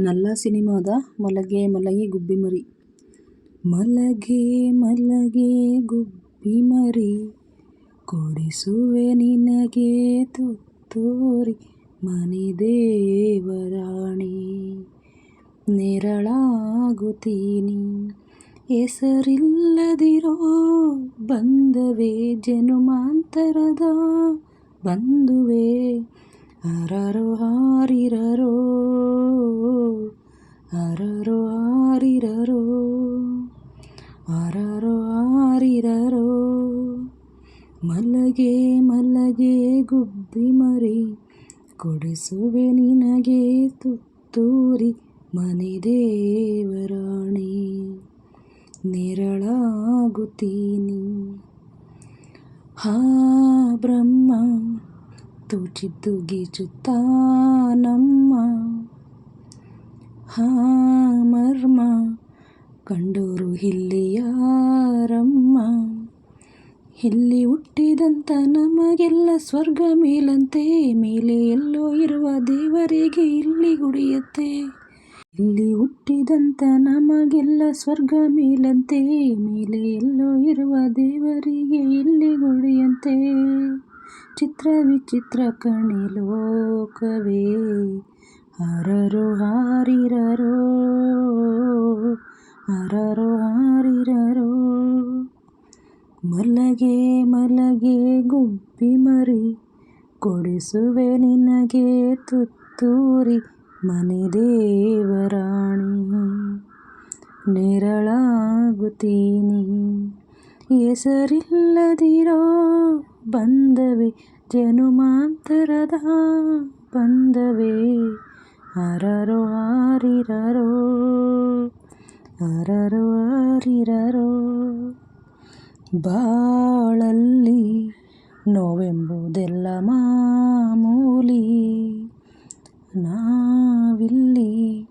ನಲ್ಲ ಸಿನಿಮಾದ ಮಲಗೆ ಮಲಗಿ ಗುಬ್ಬಿ ಮರಿ. ಮಲಗೆ ಮಲಗೆ ಗುಬ್ಬಿ ಮರಿ. ಕೊಡಿಸುವೆ ನಿನಗೆ ತುತ್ತೂರಿ ಮನೆ ದೇವರಾಣಿ. ನೆರಳಾಗುತ್ತೀನಿ. ಹೆಸರಿಲ್ಲದಿರೋ ಬಂದವೇ ಜನುಮಾಂತರದ ಬಂದುವೆ ಅರರೋ ಹಾರಿರರೋ ಅರರೋ ಆರಿರರೋ ಅರರೋ ಆರಿರರೋ. ಮಲಗೆ ಮಲಗೆ ಗುಬ್ಬಿ ಮರಿ, ಕೊಡಿಸುವೆ ನಿನಗೆ ತುತ್ತೂರಿ ಮನೆ ದೇವರಾಣಿ. ನೆರಳಾಗುತ್ತೀನಿ. ಹಾ ಬ್ರಹ್ಮ, ತೂಚಿದ್ದು ಗೀಚುತ್ತಾನಮ್ಮ ಹಾ ಮರ್ಮ, ಕಂಡೂರು ಇಲ್ಲಿ ಯಾರಮ್ಮ ಇಲ್ಲಿ ಹುಟ್ಟಿದಂಥ ನಮಗೆಲ್ಲ ಸ್ವರ್ಗ ಮೇಲಂತೆ, ಮೇಲೆ ಎಲ್ಲೋ ಇರುವ ದೇವರಿಗೆ ಇಲ್ಲಿ ಗುಡಿಯತ್ತೆ. ಇಲ್ಲಿ ಹುಟ್ಟಿದಂಥ ನಮಗೆಲ್ಲ ಸ್ವರ್ಗ ಮೇಲಂತೆ, ಮೇಲೆ ಎಲ್ಲೋ ಇರುವ ದೇವರಿಗೆ ಇಲ್ಲಿ ಗುಡಿಯಂತೆ. ಚಿತ್ರ ವಿಚಿತ್ರ ಕಣಿ ಲೋಕವೇ, ಹರರು ಹಾರಿರರೋ ಹರರೋ ಹಾರಿರರೋ. ಮಲಗೆ ಮಲಗೆ ಗುಬ್ಬಿ ಮರಿ, ಕೊಡಿಸುವೆ ನಿನಗೆ ತುತ್ತೂರಿ ಮನೆ ದೇವರಾಣಿ. ನೆರಳಾಗುತ್ತೀನಿ, ಹೆಸರಿಲ್ಲದಿರೋ ಬಂದವೆ ಜನುಮಾಂತರದ ಬಂದವೆ ಹರರು ಹಾರಿರರೋ. ಅರರೋ ಬಾಳಲ್ಲಿ ನೋವೆಂಬುದೆಲ್ಲ ಮಾಮೂಲಿ. ನಾವಿಲ್ಲಿ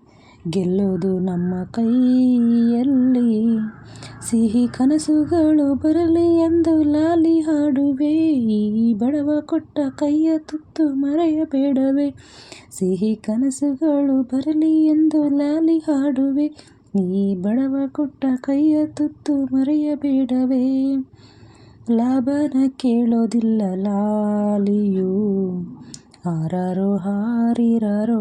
ಗೆಲ್ಲೋದು ನಮ್ಮ ಕೈಯಲ್ಲಿ. ಸಿಹಿ ಕನಸುಗಳು ಬರಲಿ ಎಂದು ಲಾಲಿ ಹಾಡುವೆ. ಈ ಬಡವ ಕೊಟ್ಟ ಕೈಯ ತುತ್ತು ಮರೆಯಬೇಡವೆ. ಸಿಹಿ ಕನಸುಗಳು ಬರಲಿ ಎಂದು ಲಾಲಿ ಹಾಡುವೆ. ಈ ಬಡವ ಕೊಟ್ಟ ಕೈಯ ತುತ್ತು ಮರೆಯಬೇಡವೇ. ಲಾಭನ ಕೇಳೋದಿಲ್ಲ ಲಾಲಿಯು, ಹಾರರೋ ಹಾರಿರರೋ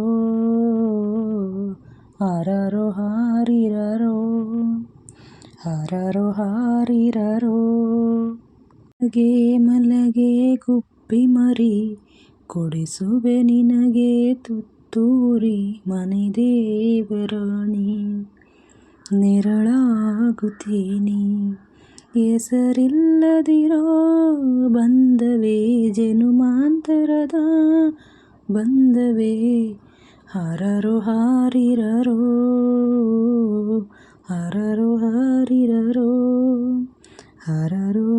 ಹಾರರೋ ಹಾರಿರರೋ ಹಾರರೋ ಹಾರಿರರೋ. ಮಲಗೆ ಮಲಗೆ ಗುಬ್ಬಿ ಮರಿ, ಕೊಡಿಸುವೆ ನಿನಗೆ ತುತ್ತೂರಿ ಮನೆ ದೇವರಾಣಿ ನೆರಳಾಗುತ್ತೀನಿ. ಹೆಸರಿಲ್ಲದಿರೋ ಬಂದವೇ ಜನುಮಾಂತರದ ಬಂದವೇ ಹರರು ಹಾರಿರರೋ ಹರರು ಹಾರಿರರೋ ಹರರು